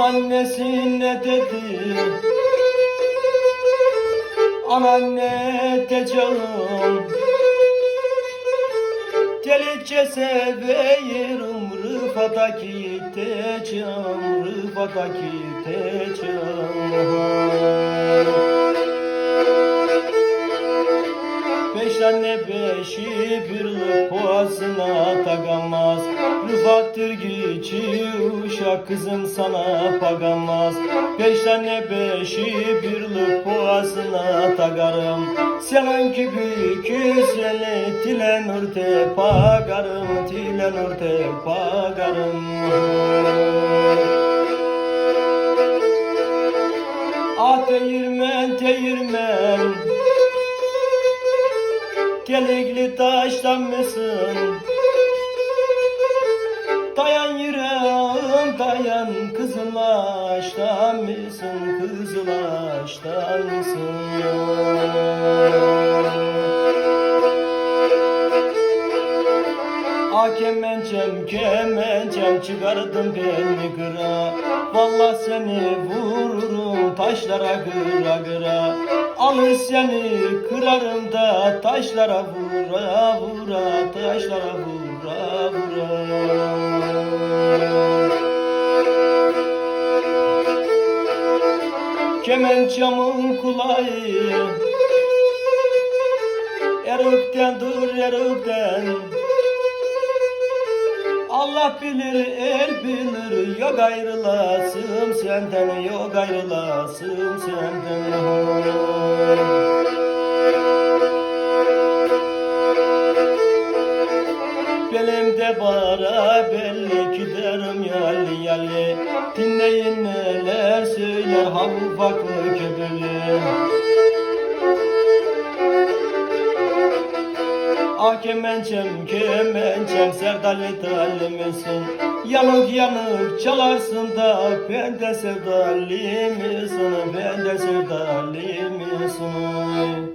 annesi ne dedi? Anan ne diyeceğim Delice seveyirim Rıfata gideceğim Rıfata gideceğim Tane beşi birlik boğazına takamaz. Rıfattır geçi uşak kızım sana pagamaz Beş tane beşi birlik boğazına takarım. Senin gibi güzeli dilenur te pagarım Dilenur te pagarım Ah değirmen değirmen Gelikli taştan mısın? Dayan yüreğim dayan Kızılaştan mısın? Kızılaştan mısın? Ah kemencem kemencem çıkardın beni kıra Vallahi seni vururum taşlara kıra kıra Alır seni kırarım da taşlara vura vura Taşlara vura vura. Kemençamın kulağı Erikten dur erikten Allah bilir, el bilir, yok ayrılasım senden, yok ayrılasım senden. Belimde bara belli giderim yali yali Dinleyin neler söyler ha ufaklı ködülü Ah kemençem kemençem sevdalı talimisin. Yanık yanık çalarsın da ben de sevdalı mısın Ben de sevdalı mısın